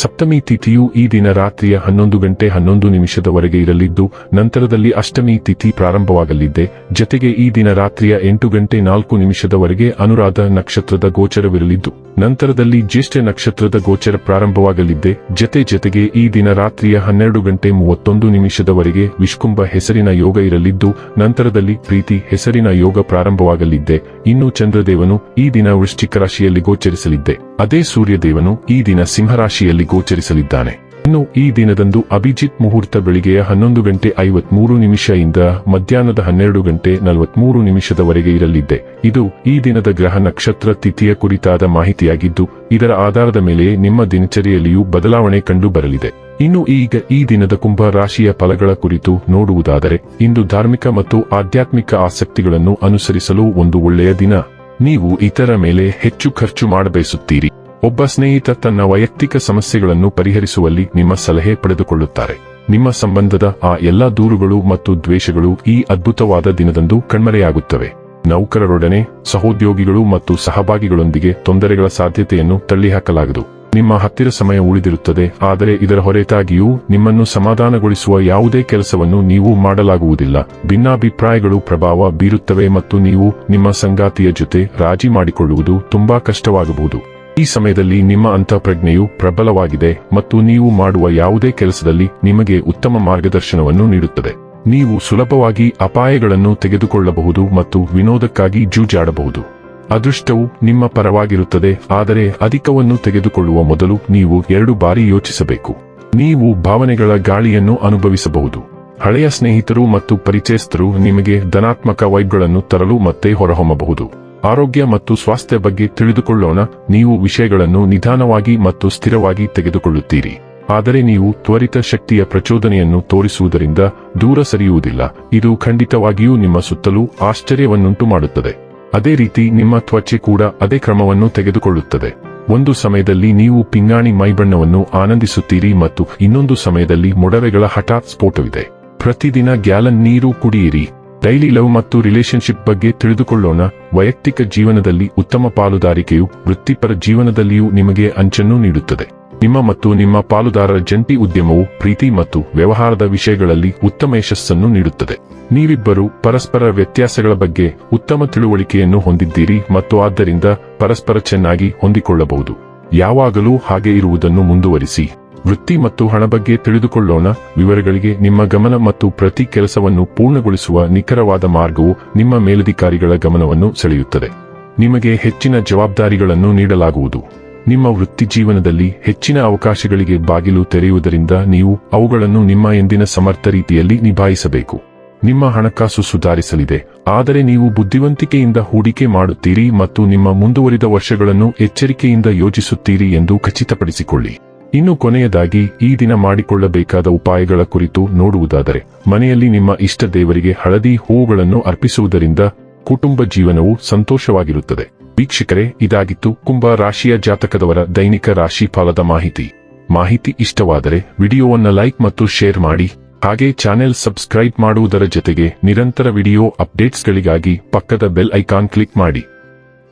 ಸಪ್ತಮಿ ತಿಥಿಯು ಈ ದಿನ ರಾತ್ರಿಯ ಹನ್ನೊಂದು ಗಂಟೆ ಹನ್ನೊಂದು ನಿಮಿಷದವರೆಗೆ ಇರಲಿದ್ದು, ನಂತರದಲ್ಲಿ ಅಷ್ಟಮಿ ತಿಥಿ ಪ್ರಾರಂಭವಾಗಲಿದೆ. ಜತೆಗೆ ಈ ದಿನ ರಾತ್ರಿಯ ಎಂಟು ಗಂಟೆ ನಾಲ್ಕು ನಿಮಿಷದವರೆಗೆ ಅನುರಾಧ ನಕ್ಷತ್ರದ ಗೋಚರವಿರಲಿದ್ದು, ನಂತರದಲ್ಲಿ ಜ್ಯೇಷ್ಠ ನಕ್ಷತ್ರದ ಗೋಚರ ಪ್ರಾರಂಭವಾಗಲಿದೆ. ಜತೆ ಜತೆಗೆ ಈ ದಿನ ರಾತ್ರಿಯ ಹನ್ನೆರಡು ಗಂಟೆ ಮೂವತ್ತೊಂದು ನಿಮಿಷದವರೆಗೆ ವಿಷ್ಕುಂಭ ಹೆಸರಿನ ಯೋಗ ಇರಲಿದ್ದು, ನಂತರದಲ್ಲಿ ಪ್ರೀತಿ ಹೆಸರಿನ ಯೋಗ ಪ್ರಾರಂಭವಾಗಲಿದೆ. ಇನ್ನು ಚಂದ್ರದೇವನು ಈ ದಿನ ವೃಶ್ಚಿಕ ರಾಶಿಯಲ್ಲಿ ಗೋಚರಿಸಲಿದ್ದೆ ಅದೇ ಸೂರ್ಯದೇವನು ಈ ದಿನ ಸಿಂಹರಾಶಿಯಲ್ಲಿ ಗೋಚರಿಸಲಿದ್ದಾನೆ. ಇನ್ನು ಈ ದಿನದಂದು ಅಭಿಜಿತ್ ಮುಹೂರ್ತ ಬೆಳಿಗ್ಗೆಯ ಹನ್ನೊಂದು ಗಂಟೆ ಐವತ್ಮೂರು ಇಂದ ಮಧ್ಯಾಹ್ನದ ಹನ್ನೆರಡು ಗಂಟೆ ನಲವತ್ಮೂರು ನಿಮಿಷದವರೆಗೆ ಇರಲಿದೆ ಇದು ಈ ದಿನದ ಗ್ರಹ ನಕ್ಷತ್ರ ತಿಥಿಯ ಕುರಿತಾದ ಮಾಹಿತಿಯಾಗಿದ್ದು, ಇದರ ಆಧಾರದ ಮೇಲೆ ನಿಮ್ಮ ದಿನಚರಿಯಲ್ಲಿಯೂ ಬದಲಾವಣೆ ಕಂಡು ಬರಲಿದೆ ಇನ್ನು ಈಗ ಈ ದಿನದ ಕುಂಭ ರಾಶಿಯ ಫಲಗಳ ಕುರಿತು ನೋಡುವುದಾದರೆ, ಇಂದು ಧಾರ್ಮಿಕ ಮತ್ತು ಆಧ್ಯಾತ್ಮಿಕ ಆಸಕ್ತಿಗಳನ್ನು ಅನುಸರಿಸಲು ಒಂದು ಒಳ್ಳೆಯ ದಿನ. ನೀವು ಇತರ ಮೇಲೆ ಹೆಚ್ಚು ಖರ್ಚು ಮಾಡಬಯಸುತ್ತೀರಿ. ಒಬ್ಬ ಸ್ನೇಹಿತ ತನ್ನ ವೈಯಕ್ತಿಕ ಸಮಸ್ಯೆಗಳನ್ನು ಪರಿಹರಿಸುವಲ್ಲಿ ನಿಮ್ಮ ಸಲಹೆ ಪಡೆದುಕೊಳ್ಳುತ್ತಾರೆ. ನಿಮ್ಮ ಸಂಬಂಧದ ಆ ಎಲ್ಲಾ ದೂರುಗಳು ಮತ್ತು ದ್ವೇಷಗಳು ಈ ಅದ್ಭುತವಾದ ದಿನದಂದು ಕಣ್ಮರೆಯಾಗುತ್ತವೆ. ನೌಕರರೊಡನೆ, ಸಹೋದ್ಯೋಗಿಗಳು ಮತ್ತು ಸಹಭಾಗಿಗಳೊಂದಿಗೆ ತೊಂದರೆಗಳ ಸಾಧ್ಯತೆಯನ್ನು ತಳ್ಳಿಹಾಕಲಾಗದು. ನಿಮ್ಮ ಹತ್ತಿರ ಸಮಯ ಉಳಿದಿರುತ್ತದೆ, ಆದರೆ ಇದರ ಹೊರತಾಗಿಯೂ ನಿಮ್ಮನ್ನು ಸಮಾಧಾನಗೊಳಿಸುವ ಯಾವುದೇ ಕೆಲಸವನ್ನು ನೀವು ಮಾಡಲಾಗುವುದಿಲ್ಲ. ಭಿನ್ನಾಭಿಪ್ರಾಯಗಳು ಪ್ರಭಾವ ಬೀರುತ್ತವೆ ಮತ್ತು ನೀವು ನಿಮ್ಮ ಸಂಗಾತಿಯ ಜೊತೆ ರಾಜಿ ಮಾಡಿಕೊಳ್ಳುವುದು ತುಂಬಾ ಕಷ್ಟವಾಗಬಹುದು. ಈ ಸಮಯದಲ್ಲಿ ನಿಮ್ಮ ಅಂತಃಪ್ರಜ್ಞೆಯು ಪ್ರಬಲವಾಗಿದೆ ಮತ್ತು ನೀವು ಮಾಡುವ ಯಾವುದೇ ಕೆಲಸದಲ್ಲಿ ನಿಮಗೆ ಉತ್ತಮ ಮಾರ್ಗದರ್ಶನವನ್ನು ನೀಡುತ್ತದೆ. ನೀವು ಸುಲಭವಾಗಿ ಅಪಾಯಗಳನ್ನು ತೆಗೆದುಕೊಳ್ಳಬಹುದು ಮತ್ತು ವಿನೋದಕ್ಕಾಗಿ ಜೂಜಾಡಬಹುದು. ಅದೃಷ್ಟವು ನಿಮ್ಮ ಪರವಾಗಿರುತ್ತದೆ, ಆದರೆ ಅಧಿಕವನ್ನು ತೆಗೆದುಕೊಳ್ಳುವ ಮೊದಲು ನೀವು ಎರಡು ಬಾರಿ ಯೋಚಿಸಬೇಕು. ನೀವು ಭಾವನೆಗಳ ಗಾಳಿಯನ್ನು ಅನುಭವಿಸಬಹುದು. ಹಳೆಯ ಸ್ನೇಹಿತರು ಮತ್ತು ಪರಿಚಯಸ್ಥರು ನಿಮಗೆ ಧನಾತ್ಮಕ ವೈಬ್ಗಳನ್ನು ತರಲು ಮತ್ತೆ ಹೊರಹೊಮ್ಮಬಹುದು. ಆರೋಗ್ಯ ಮತ್ತು ಸ್ವಾಸ್ಥ್ಯ ಬಗ್ಗೆ ತಿಳಿದುಕೊಳ್ಳೋಣ. ನೀವು ವಿಷಯಗಳನ್ನು ನಿಧಾನವಾಗಿ ಮತ್ತು ಸ್ಥಿರವಾಗಿ ತೆಗೆದುಕೊಳ್ಳುತ್ತೀರಿ. ಆದರೆ ನೀವು ತ್ವರಿತ ಶಕ್ತಿಯ ಪ್ರಚೋದನೆಯನ್ನು ತೋರಿಸುವುದರಿಂದ ದೂರ ಸರಿಯುವುದಿಲ್ಲ. ಇದು ಖಂಡಿತವಾಗಿಯೂ ನಿಮ್ಮ ಸುತ್ತಲೂ ಆಶ್ಚರ್ಯವನ್ನುಂಟು ಮಾಡುತ್ತದೆ ಅದೇ ರೀತಿ ನಿಮ್ಮ ತ್ವಚೆ ಕೂಡ ಅದೇ ಕ್ರಮವನ್ನು ತೆಗೆದುಕೊಳ್ಳುತ್ತದೆ. ಒಂದು ಸಮಯದಲ್ಲಿ ನೀವು ಪಿಂಗಾಣಿ ಮೈಬಣ್ಣವನ್ನು ಆನಂದಿಸುತ್ತೀರಿ ಮತ್ತು ಇನ್ನೊಂದು ಸಮಯದಲ್ಲಿ ಮೊಡವೆಗಳ ಹಠಾತ್ ಸ್ಫೋಟವಿದೆ. ಪ್ರತಿದಿನ ಗ್ಯಾಲನ್ ನೀರು ಕುಡಿಯಿರಿ. ಡೈಲಿ ಲವ್ ಮತ್ತು ರಿಲೇಶನ್ಶಿಪ್ ಬಗ್ಗೆ ತಿಳಿದುಕೊಳ್ಳೋಣ. ವೈಯಕ್ತಿಕ ಜೀವನದಲ್ಲಿ ಉತ್ತಮ ಪಾಲುದಾರಿಕೆಯು ವೃತ್ತಿಪರ ಜೀವನದಲ್ಲಿಯೂ ನಿಮಗೆ ಅಂಚನ್ನು ನೀಡುತ್ತದೆ. ನಿಮ್ಮ ಮತ್ತು ನಿಮ್ಮ ಪಾಲುದಾರರ ಜಂಟಿ ಉದ್ಯಮವು ಪ್ರೀತಿ ಮತ್ತು ವ್ಯವಹಾರದ ವಿಷಯಗಳಲ್ಲಿ ಉತ್ತಮ ಯಶಸ್ಸನ್ನು ನೀಡುತ್ತದೆ. ನೀವಿಬ್ಬರು ಪರಸ್ಪರ ವ್ಯತ್ಯಾಸಗಳ ಬಗ್ಗೆ ಉತ್ತಮ ತಿಳುವಳಿಕೆಯನ್ನು ಹೊಂದಿದ್ದೀರಿ ಮತ್ತು ಆದ್ದರಿಂದ ಪರಸ್ಪರ ಚೆನ್ನಾಗಿ ಹೊಂದಿಕೊಳ್ಳಬಹುದು. ಯಾವಾಗಲೂ ಹಾಗೆ ಇರುವುದನ್ನು ಮುಂದುವರಿಸಿ. ವೃತ್ತಿ ಮತ್ತು ಹಣ ಬಗ್ಗೆ ತಿಳಿದುಕೊಳ್ಳೋಣ. ವಿವರಗಳಿಗೆ ನಿಮ್ಮ ಗಮನ ಮತ್ತು ಪ್ರತಿ ಕೆಲಸವನ್ನು ಪೂರ್ಣಗೊಳಿಸುವ ನಿಖರವಾದ ಮಾರ್ಗವು ನಿಮ್ಮ ಮೇಲಧಿಕಾರಿಗಳ ಗಮನವನ್ನು ಸೆಳೆಯುತ್ತದೆ. ನಿಮಗೆ ಹೆಚ್ಚಿನ ಜವಾಬ್ದಾರಿಗಳನ್ನು ನೀಡಲಾಗುವುದು. ನಿಮ್ಮ ವೃತ್ತಿ ಜೀವನದಲ್ಲಿ ಹೆಚ್ಚಿನ ಅವಕಾಶಗಳಿಗೆ ಬಾಗಿಲು ತೆರೆಯುವುದರಿಂದ ನೀವು ಅವುಗಳನ್ನು ನಿಮ್ಮ ಎಂದಿನ ಸಮರ್ಥ ರೀತಿಯಲ್ಲಿ ನಿಭಾಯಿಸಬೇಕು. ನಿಮ್ಮ ಹಣಕಾಸು ಸುಧಾರಿಸಲಿದೆ. ಆದರೆ ನೀವು ಬುದ್ಧಿವಂತಿಕೆಯಿಂದ ಹೂಡಿಕೆ ಮಾಡುತ್ತೀರಿ ಮತ್ತು ನಿಮ್ಮ ಮುಂದುವರಿದ ವರ್ಷಗಳನ್ನು ಎಚ್ಚರಿಕೆಯಿಂದ ಯೋಜಿಸುತ್ತೀರಿ ಎಂದು ಖಚಿತಪಡಿಸಿಕೊಳ್ಳಿ. ಇನ್ನು ಕೊನೆಯದಾಗಿ ಈ ದಿನ ಮಾಡಿಕೊಳ್ಳಬೇಕಾದ ಉಪಾಯಗಳ ಕುರಿತು ನೋಡುವುದಾದರೆ, ಮನೆಯಲ್ಲಿ ನಿಮ್ಮ ಇಷ್ಟ ದೇವರಿಗೆ ಹಳದಿ ಹೂವುಗಳನ್ನು ಅರ್ಪಿಸುವುದರಿಂದ ಕುಟುಂಬ ಜೀವನವು ಸಂತೋಷವಾಗಿರುತ್ತದೆ. ವೀಕ್ಷಕರೇ, ಇದಾಗಿತ್ತು ಕುಂಭ ರಾಶಿಯ ಜಾತಕದವರ ದೈನಿಕ ರಾಶಿ ಫಲದ ಮಾಹಿತಿ. ಮಾಹಿತಿ ಇಷ್ಟವಾದರೆ ವಿಡಿಯೋವನ್ನ ಲೈಕ್ ಮತ್ತು ಶೇರ್ ಮಾಡಿ, ಹಾಗೆ ಚಾನೆಲ್ ಸಬ್ಸ್ಕ್ರೈಬ್ ಮಾಡುವುದರ ಜೊತೆಗೆ ನಿರಂತರ ವಿಡಿಯೋ ಅಪ್ಡೇಟ್ಸ್ಗಳಿಗಾಗಿ ಪಕ್ಕದ ಬೆಲ್ ಐಕಾನ್ ಕ್ಲಿಕ್ ಮಾಡಿ.